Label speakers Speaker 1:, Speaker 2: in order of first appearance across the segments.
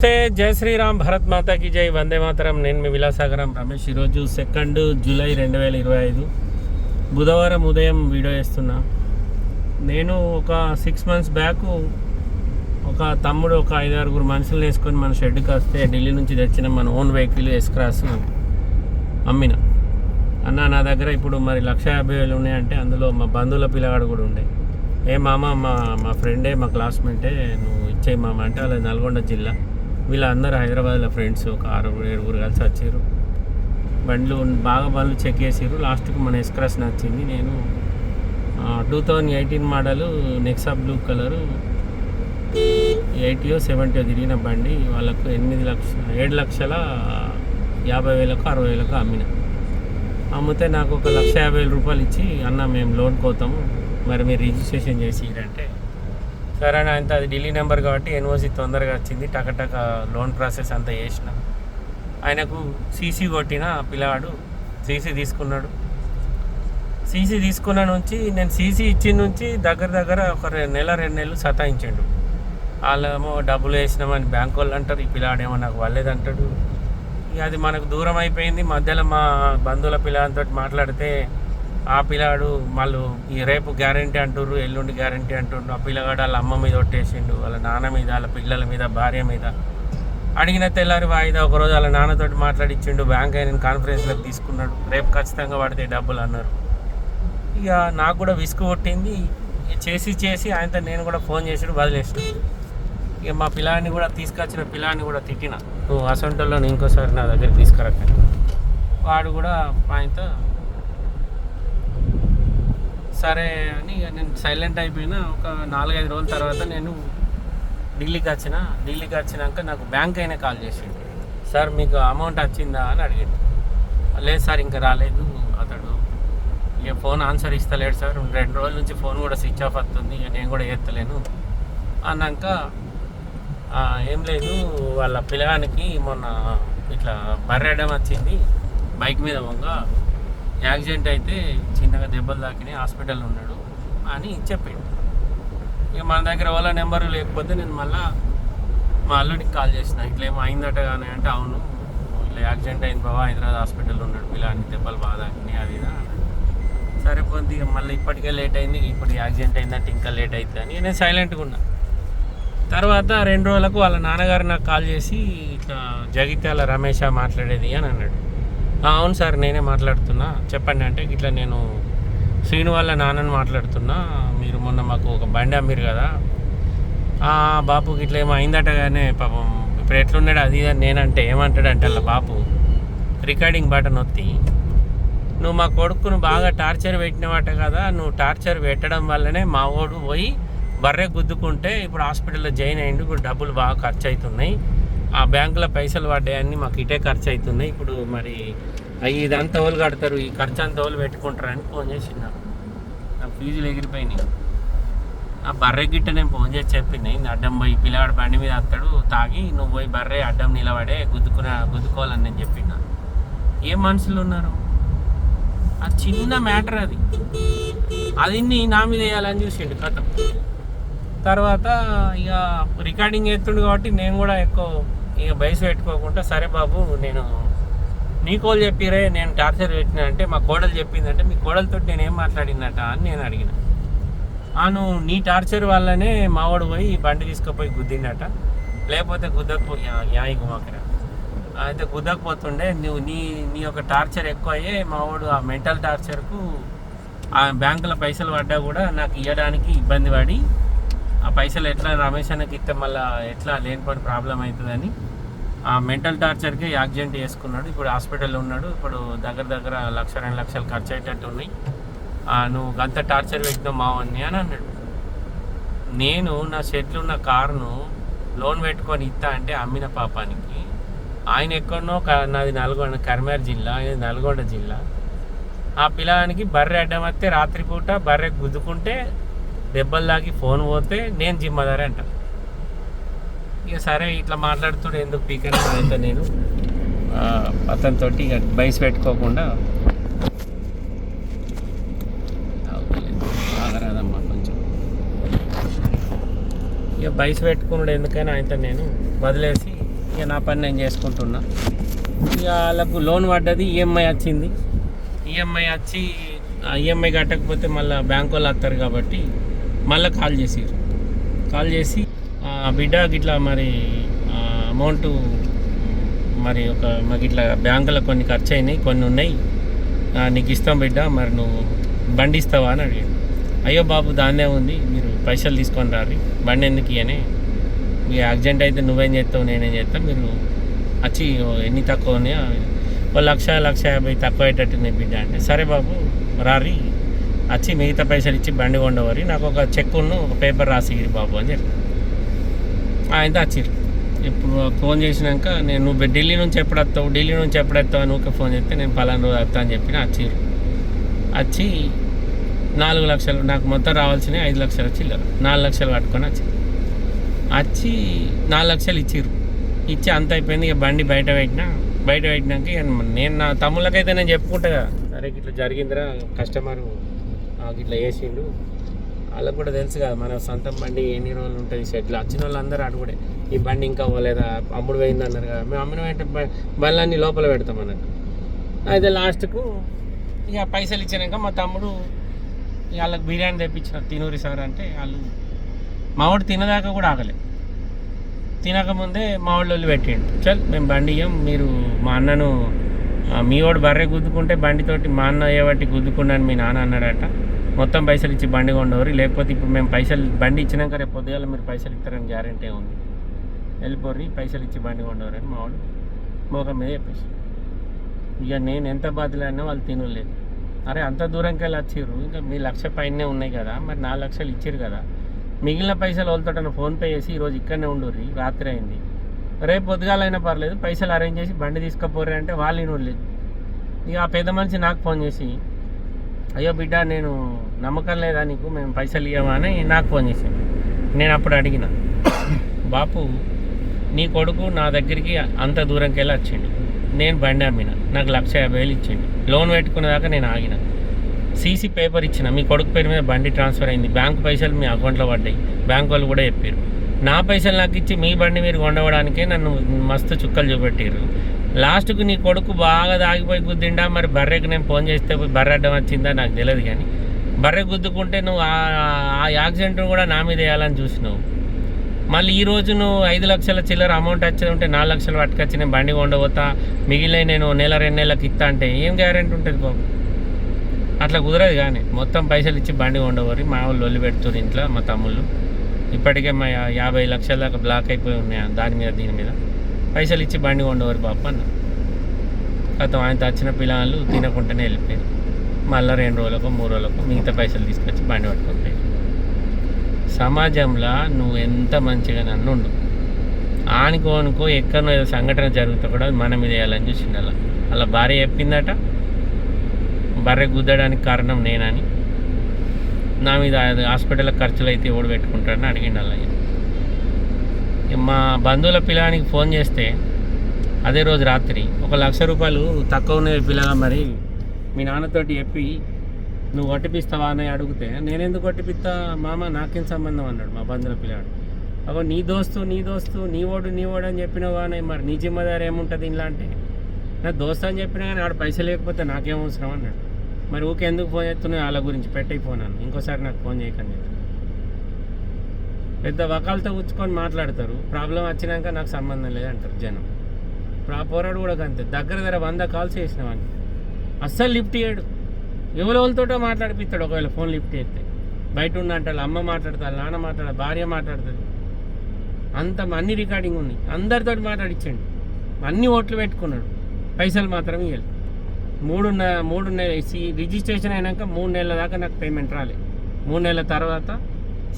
Speaker 1: నమస్తే జై శ్రీరామ్ భరత్ మాతాకి జై వందే మాతరం నేను మీ విలాసాగరం రమేష్ ఈరోజు సెకండ్ జూలై రెండు వేల ఇరవై ఐదు బుధవారం ఉదయం వీడియో చేస్తున్నా। నేను ఒక సిక్స్ మంత్స్ బ్యాక్ ఒక తమ్ముడు ఒక ఐదు ఆరుగురు మనుషులు వేసుకొని మన షెడ్కి వస్తే ఢిల్లీ నుంచి తెచ్చిన మన ఓన్ వెహికల్ ఎస్ క్రాస్ అమ్మిన. అన్న నా దగ్గర ఇప్పుడు మరి లక్ష యాభై వేలు ఉన్నాయంటే అందులో మా బంధువుల పిల్లగాడు కూడా ఉండే. ఏ మామ మా మా ఫ్రెండే మా క్లాస్మేటే నువ్వు ఇచ్చేయి మామ అంటే వాళ్ళ నల్గొండ జిల్లా. వీళ్ళందరూ హైదరాబాద్లో ఫ్రెండ్స్ ఒక ఆరుగురు ఏడుగురు కలిసి వచ్చారు. బండ్లు బాగా బండ్లు చెక్ చేసారు లాస్ట్కి మన ఎస్క్రాస్ నచ్చింది. నేను two thousand eighteen model Nexa blue colour ఎయిటీయో సెవెంటీయో తిరిగిన బండి. వాళ్ళకు ఎనిమిది లక్షల ఏడు లక్షల యాభై వేలకు అరవై వేలకు అమ్మిన. అమ్మితే నాకు ఒక లక్ష యాభై వేల రూపాయలు ఇచ్చి అన్న మేము లోన్ కోతాము. మరి మీరు రిజిస్ట్రేషన్ చేసి అంటే సరే అని అంత అది ఢిల్లీ నెంబర్ కాబట్టి ఎన్ఓసి తొందరగా వచ్చింది. టకటక లోన్ ప్రాసెస్ అంతా చేసిన. ఆయనకు సీసీ కొట్టిన పిల్లవాడు సీసీ తీసుకున్నాడు. సీసీ తీసుకున్న నుంచి నేను సీసీ ఇచ్చిన నుంచి దగ్గర దగ్గర ఒక నెల రెండు నెలలు సతాయించాడు. వాళ్ళేమో డబ్బులు వేసినామని బ్యాంక్ వాళ్ళు అంటారు. ఈ పిల్లాడేమో నాకు వాళ్ళేదంటాడు ఇక అది మనకు దూరం అయిపోయింది. మధ్యలో మా బంధువుల పిల్లలతో మాట్లాడితే ఆ పిల్లాడు వాళ్ళు ఈ రేపు గ్యారంటీ అంటుర్రు ఎల్లుండి గ్యారంటీ అంటుండ్రు ఆ పిల్లగాడు వాళ్ళ అమ్మ మీద ఒట్టేసిండు వాళ్ళ నాన్న మీద వాళ్ళ పిల్లల మీద భార్య మీద. అడిగిన తెల్లారి వాయిదా ఒకరోజు వాళ్ళ నాన్నతోటి మాట్లాడిచ్చిండు బ్యాంక్ అయిన కాన్ఫరెన్స్లోకి తీసుకున్నాడు. రేపు ఖచ్చితంగా పడితే డబ్బులు అన్నారు. ఇక నాకు కూడా విసుగు కొట్టింది ఇక చేసి చేసి ఆయనతో నేను కూడా ఫోన్ చేసాడు వదిలేసాడు ఇక మా పిల్లాన్ని కూడా తీసుకొచ్చిన పిల్లాన్ని కూడా తిట్టిన. నువ్వు అసంటోళ్ళని ఇంకోసారి నా దగ్గర తీసుకురక్క వాడు కూడా ఆయనతో సరే అని ఇక నేను సైలెంట్ అయిపోయినా ఒక నాలుగైదు రోజుల తర్వాత నేను ఢిల్లీకి వచ్చిన ఢిల్లీకి వచ్చినాక నాకు బ్యాంక్ అయినా కాల్ చేసిండు. సార్ మీకు అమౌంట్ వచ్చిందా? అని అడిగాడు. లేదు సార్ ఇంకా రాలేదు అతడు. ఇక ఫోన్ ఆన్సర్ ఇస్తలేడు సార్. రెండు రోజుల నుంచి ఫోన్ కూడా స్విచ్ ఆఫ్ వస్తుంది. ఇక నేను కూడా ఎత్తలేను. అన్నాక ఏం లేదు. వాళ్ళ పిల్లగానికి మొన్న ఇట్లా బర్రెడం వచ్చింది. బైక్ మీద వంగ యాక్సిడెంట్ అయితే చిన్నగా దెబ్బలు తాకినాయి హాస్పిటల్లో ఉన్నాడు అని చెప్పిండు. ఇక మన దగ్గర వాళ్ళ నెంబర్ లేకపోతే నేను మళ్ళా మా అల్లుడికి కాల్ చేసిన ఇట్లా ఏమో అయిందట కానీ అంటే అవును ఇట్లా యాక్సిడెంట్ అయింది బాబా హైదరాబాద్ హాస్పిటల్లో ఉన్నాడు పిల్లాన్ని దెబ్బలు బాగా తాకినాయి అది సరే పోతే ఇక మళ్ళీ ఇప్పటికే లేట్ అయింది ఇప్పుడు యాక్సిడెంట్ అయిందంటే ఇంకా లేట్ అవుతుంది అని నేను సైలెంట్గా ఉన్నా. తర్వాత రెండు రోజులకు వాళ్ళ నాన్నగారు నాకు కాల్ చేసి ఇట్లా జగిత్యాల రమేష్ మాట్లాడేది అని అన్నాడు. అవును సార్ నేనే మాట్లాడుతున్నా. చెప్పండి అంటే ఇట్లా నేను శ్రీను వాళ్ళ నాన్నని మాట్లాడుతున్నా. మీరు మొన్న మాకు ఒక బండి అమ్మిరు కదా. "ఆ, బాపుకి ఇట్లా ఏమో అయిందట కానీ పాపం. ఇప్పుడు ఎట్లున్నాడు అది ఇది అని నేనంటే ఏమంటాడంటే వాళ్ళ బాపు రికార్డింగ్ బటన్ ఒత్తి నువ్వు మా కొడుకును బాగా టార్చర్ పెట్టినవాట కదా. నువ్వు టార్చర్ పెట్టడం వల్లనే మా వాడు పోయి బర్రె గుద్దుకుంటే ఇప్పుడు హాస్పిటల్లో జాయిన్ అయ్యిండు ఇప్పుడు డబ్బులు బాగా ఖర్చు అవుతున్నాయి. ఆ బ్యాంకులో పైసలు పడ్డాయని మాకు ఇటే ఖర్చు అవుతున్నాయి ఇప్పుడు మరి అవి ఇదంతా వాళ్ళు కడతారు ఈ ఖర్చు అంత వాళ్ళు పెట్టుకుంటారని ఫోన్ చేసిండు నా ఫీజులు ఎగిరిపోయినాయి. ఆ బర్రె గిట్ట నేను ఫోన్ చేసి చెప్పింది అడ్డం పోయి పిల్లవాడు బండి మీద అత్తాడు తాగి నువ్వు పోయి బర్రె అడ్డం నిలబడే గుద్దుకునే గుద్దుకోవాలని నేను చెప్పిన. ఏం మనుషులు ఉన్నారు? ఆ చిన్న మ్యాటర్ అది. అది నా మీద వేయాలని చూసిండు కథ. తర్వాత ఇక రికార్డింగ్ చేస్తుండు కాబట్టి నేను కూడా ఎక్కువ ఇక బయసు పెట్టుకోకుండా సరే బాబు నేను నీ కోళ్ళు చెప్పిరే నేను టార్చర్ పెట్టిన అంటే మా కోడలు చెప్పిందంటే మీ కోడలతో నేను ఏం మాట్లాడిందట అని నేను అడిగిన. అను నీ టార్చర్ వల్లనే మావాడు పోయి బండి తీసుకుపోయి గుద్దిండట. లేకపోతే గుద్దకపో యాయి గుమాకర అయితే గుద్దకపోతుండే నువ్వు నీ నీ యొక్క టార్చర్ ఎక్కువ అయ్యే మావాడు ఆ మెంటల్ టార్చర్కు ఆ బ్యాంకులో పైసలు పడ్డా కూడా నాకు ఇవ్వడానికి ఇబ్బంది పడి ఆ పైసలు ఎట్లా రమేష్ అన్నకి ఇస్తే మళ్ళీ ఎట్లా లేనిపోయిన ప్రాబ్లం అవుతుందని ఆ మెంటల్ టార్చర్కి యాక్సిడెంట్ చేసుకున్నాడు. ఇప్పుడు హాస్పిటల్లో ఉన్నాడు. ఇప్పుడు దగ్గర దగ్గర లక్ష రెండు లక్షలు ఖర్చు అయ్యేటట్టు ఉన్నాయి. ఆ, నువ్వు అంత టార్చర్ పెట్టినావు మావన్ని అని అన్నాడు. నేను నా షెడ్లు ఉన్న కారును లోన్ పెట్టుకొని ఇస్తా అంటే అమ్మిన పాపానికి ఆయన ఎక్కడనో నాది నల్గొండ కరిమేర జిల్లా ఆయన నల్గొండ జిల్లా. ఆ పిల్లగానికి బర్రె అడ్డం వస్తే రాత్రిపూట బర్రె గుద్దుకుంటే దెబ్బలు తాగి ఫోన్ పోతే నేను జిమ్మదారే అంట. ఇక సరే ఇట్లా మాట్లాడుతుండే ఎందుకు పీకని అయితే నేను? అతనితో అతనితోటి ఇక బయసు పెట్టుకోకుండా. ఆగరాదమ్మా కొంచెం. ఇక బైస్ పెట్టుకున్నాడు ఎందుకైనా అయితే నేను వదిలేసి ఇక నా పని నేను చేసుకుంటున్నా. ఇక వాళ్ళకు లోన్ పడ్డది ఈఎంఐ వచ్చింది. ఈఎంఐ వచ్చి ఈఎంఐ కట్టకపోతే మళ్ళీ బ్యాంక్ వాళ్ళు వస్తారు కాబట్టి మళ్ళీ కాల్ చేసిర్రు. కాల్ చేసి "ఆ, బిడ్డ గిట్లా మరి అమౌంట్ మరి ఒక మాకు ఇట్లా బ్యాంకులో కొన్ని ఖర్చు అయినాయి కొన్ని ఉన్నాయి. నీకు ఇస్తాం బిడ్డ మరి నువ్వు బండి ఇస్తావా అని అడిగాడు. అయ్యో బాబు దాన్నే ఉంది మీరు పైసలు తీసుకొని రారి బండి ఎందుకు ఇయనే మీ యాక్సిడెంట్ అయితే నువ్వేం చేస్తావు నేనేం చేస్తాను మీరు వచ్చి ఎన్ని తక్కువ ఉన్నాయో ఓ లక్ష లక్ష యాభై తక్కువ అయ్యేటట్టున్నాయి బిడ్డ అంటే సరే బాబు రారి వచ్చి మిగతా పైసలు ఇచ్చి బండి కొండవరి నాకు ఒక చెక్కును ఒక పేపర్ రాసి బాబు అని చెప్పారు అయితే వచ్చిర్రు ఇప్పుడు ఫోన్ చేసినాక నేను నువ్వు ఢిల్లీ నుంచి ఎప్పుడు వస్తావు ఢిల్లీ నుంచి ఎప్పుడు వస్తావు అని ఊకే ఫోన్ చేస్తే నేను పలానా రోజు వస్తా అని చెప్పిన వచ్చిర్రు వచ్చి నాలుగు లక్షలు నాకు మొత్తం రావాల్సినవి ఐదు లక్షలు చిల్లర నాలుగు లక్షలు కట్టుకొని వచ్చి. వచ్చి నాలుగు లక్షలు ఇచ్చిర్రు. ఇచ్చి అంత అయిపోయింది ఇక బండి బయట పెట్టినా బయట పెట్టినాక ఇక నేను నా తమ్ముళ్ళకైతే నేను చెప్పుకుంటా కదా సరే ఇట్లా జరిగిందిరా కస్టమర్ ఇట్లా వేసిండు వాళ్ళకి కూడా తెలుసు కదా మన సొంతం బండి ఎన్ని రోజులు ఉంటుంది షెడ్లో? వచ్చిన వాళ్ళందరూ అడుగుడే ఈ బండి ఇంకా పోలేదా? అమ్ముడు పోయింది అన్నారు కదా. మేము అమ్మిన వెంటనే బండ్లన్నీ లోపల పెడతాం అన్నట్టు. అయితే లాస్ట్కు ఇక పైసలు ఇచ్చినాక మా తమ్ముడు ఇక వాళ్ళకి బిర్యానీ తెప్పించిన తినూరి సార్ అంటే వాళ్ళు మావాడు తినదాకా కూడా ఆగలే. తినకముందే మా వాళ్ళు పెట్టిండు. చల్ మేము బండి ఇయ్యం మీరు మా అన్నను మీ వాడు బర్రె గుద్దుకుంటే బండితోటి మా అన్న ఏవట్టి గుద్దుకున్నాను మీ నాన్న అన్నాడట. మొత్తం పైసలు ఇచ్చి బండి కొండవరు లేకపోతే ఇప్పుడు మేము పైసలు బండి ఇచ్చినాక రేపు పొద్దుగాల మీరు పైసలు ఇస్తారని గ్యారంటీ ఉంది. వెళ్ళిపోర్రి పైసలు ఇచ్చి బండి కొండవరు అని మా వాళ్ళు మోకం మీద చెప్పేసి. ఇక నేను ఎంత బాధలన్నా వాళ్ళు తినలేదు. అరే అంత దూరంకి వెళ్ళి వచ్చిర్రు. ఇంకా మీ లక్ష పైనే ఉన్నాయి కదా. మరి నాలుగు లక్షలు ఇచ్చారు కదా. మిగిలిన పైసలు వాళ్ళతో ఫోన్పే చేసి ఈరోజు ఇక్కడనే ఉండుర్రి. రాత్రి అయింది. రేపు పొద్దుగాలైనా పర్లేదు. పైసలు అరేంజ్ చేసి బండి తీసుకుపోర్రి అంటే వాళ్ళు వినలేదు ఇక ఆ పెద్ద మనిషి నాకు ఫోన్ చేసి అయ్యో బిడ్డ నేను నమ్మకం లేదా నీకు? మేము పైసలు ఇవ్వమా అని నాకు ఫోన్ చేసింది. నేను అప్పుడు అడిగిన బాపు నీ కొడుకు నా దగ్గరికి అంత దూరంకి వెళ్ళి వచ్చిండు. నేను బండి అమ్మిన నాకు లక్ష యాభై వేలు ఇచ్చిండు. లోన్ పెట్టుకునేదాకా నేను ఆగిన. సీసీ పేపర్ ఇచ్చిన మీ కొడుకు పేరు మీద బండి ట్రాన్స్ఫర్ అయింది. బ్యాంక్ పైసలు మీ అకౌంట్లో పడ్డాయి. బ్యాంక్ వాళ్ళు కూడా చెప్పారు నా పైసలు నాకు ఇచ్చి మీ బండి మీరు కొండవడానికే నన్ను మస్తు చుక్కలు చూపెట్టారు లాస్ట్కు నీ కొడుకు బాగా దాగిపోయి గుద్దిండా. మరి బర్రెకి నేను ఫోన్ చేస్తే పోయి బర్రె అడ్డం వచ్చిందా? నాకు తెలియదు కానీ బర్రె గుద్దుకుంటే నువ్వు ఆ- యాక్సిడెంట్ కూడా నా మీద వేయాలని చూసినావు. మళ్ళీ ఈ రోజు నువ్వు ఐదు లక్షల చిల్లర అమౌంట్ వచ్చేది ఉంటే నాలుగు లక్షలు పట్టుకొచ్చి నేను బండి కొండపోతా మిగిలిన నేను నెల రెండు నెలలకు ఇస్తా అంటే ఏం గ్యారెంటీ ఉంటుంది బాబు అట్లా కుదరదు కానీ మొత్తం పైసలు ఇచ్చి బండి కొండవరి మా వాళ్ళు ఒళ్ళు పెడుతున్నారు ఇంట్లో మా తమ్ముళ్ళు. ఇప్పటికే మా యాభై లక్షల దాకా బ్లాక్ అయిపోయి ఉన్నాయి దాని మీద దీని మీద. పైసలు ఇచ్చి బండి కొండవరి బాప అన్న. గతం ఆయన వచ్చిన పిల్లలు తినకుండానే వెళ్ళిపోయారు. మళ్ళీ రెండు రోజులకు మూడు రోజులకు మిగతా పైసలు తీసుకొచ్చి బండి పట్టుకుంటాయి. సమాజంలో నువ్వు ఎంత మంచిగా నన్ను ఉండు. ఆనుకో అనుకో ఎక్కడో ఏదో సంఘటన జరుగుతా కూడా అది మన మీద వేయాలని చూసిండు అలా అలా భార్య చెప్పిందట బర్రె గుద్దడానికి కారణం నేనని. నా మీద హాస్పిటల్ ఖర్చులు అయితే ఎవడు పెట్టుకుంటాడని అడిగిండు అలా మా బంధువుల పిల్లానికి ఫోన్ చేస్తే అదే రోజు రాత్రి ఒక లక్ష రూపాయలు తక్కువ ఉన్నాయి పిల్లగా మరి మీ నాన్నతోటి చెప్పి నువ్వు కొట్టిపిస్తావా అని అడిగితే నేనెందుకు కొట్టిపిస్తా మామ నాకేం సంబంధం? అన్నాడు మా బంధువుల పిల్లాడు. అగో నీ దోస్తు నీ దోస్తు నీ ఓడు నీ ఓడు అని చెప్పినవా? అని మరి నీ జిమ్మదారు ఏముంటుంది ఇలా అంటే నా దోస్తు అని చెప్పినా కానీ ఆడ పైసలు లేకపోతే నాకేం అవసరం? అన్నాడు. మరి ఊకే ఎందుకు ఫోన్ చేస్తున్నావు? వాళ్ళ గురించి పెట్టయి ఫోన్ అన్న ఇంకోసారి నాకు ఫోన్ చేయకండి చెప్పి. పెద్ద వకాలతో కూర్చుకొని మాట్లాడతారు. ప్రాబ్లం వచ్చినాక నాకు సంబంధం లేదు అంటారు జనం. ఇప్పుడు ఆ పోరాడు కూడా అంతే. దగ్గర దగ్గర వంద కాల్స్ చేసినవాడిని అస్సలు లిఫ్ట్ చేయడు ఎవరెవరితోటో మాట్లాడిపిస్తాడు ఒకవేళ ఫోన్ లిఫ్ట్ చేస్తే. బయట ఉన్న అంటారు అమ్మ మాట్లాడతారు నాన్న మాట్లాడాలి భార్య మాట్లాడుతుంది. అంత అన్ని రికార్డింగ్ ఉంది. అందరితో మాట్లాడిచ్చాడు. అన్ని ఓట్లు పెట్టుకున్నాడు. పైసలు మాత్రం ఇవ్వాలి మూడు మూడు నెల రిజిస్ట్రేషన్ అయినాక మూడు నెలల దాకా నాకు పేమెంట్ రాలే. మూడు నెలల తర్వాత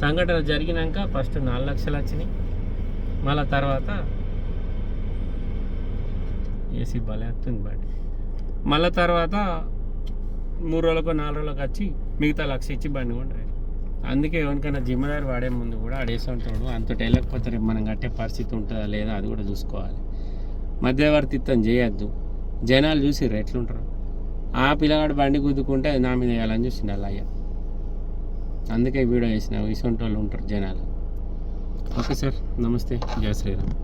Speaker 1: సంఘటన జరిగినాక ఫస్ట్ నాలుగు లక్షలు వచ్చినాయి. మళ్ళా తర్వాత ఏసీ భలే వస్తుంది బట్ మళ్ళా తర్వాత మూడు రోజులకు నాలుగు రోజులకు వచ్చి మిగతా లక్ష ఇచ్చి బండి కొంటారు. అందుకే ఎవరికైనా జిమ్మదారి వాడే ముందు కూడా అడేసి ఉంటాడు అంత వెళ్ళకపోతే రేపు మనం కట్టే పరిస్థితి ఉంటుందా లేదా అది కూడా చూసుకోవాలి. మధ్యవర్తిత్వం చేయొద్దు. జనాలు చూసిర్రు ఎట్లుంటారు. ఆ పిల్లగాడు బండి గుద్దుకుంటే అది నా మీద వేయాలని చూసిండు అలా అయ్యా. అందుకే వీడియో వేసిన ఇసొంటి వాళ్ళు ఉంటారు జనాలు. ఓకే సార్ నమస్తే. జయ శ్రీరామ్.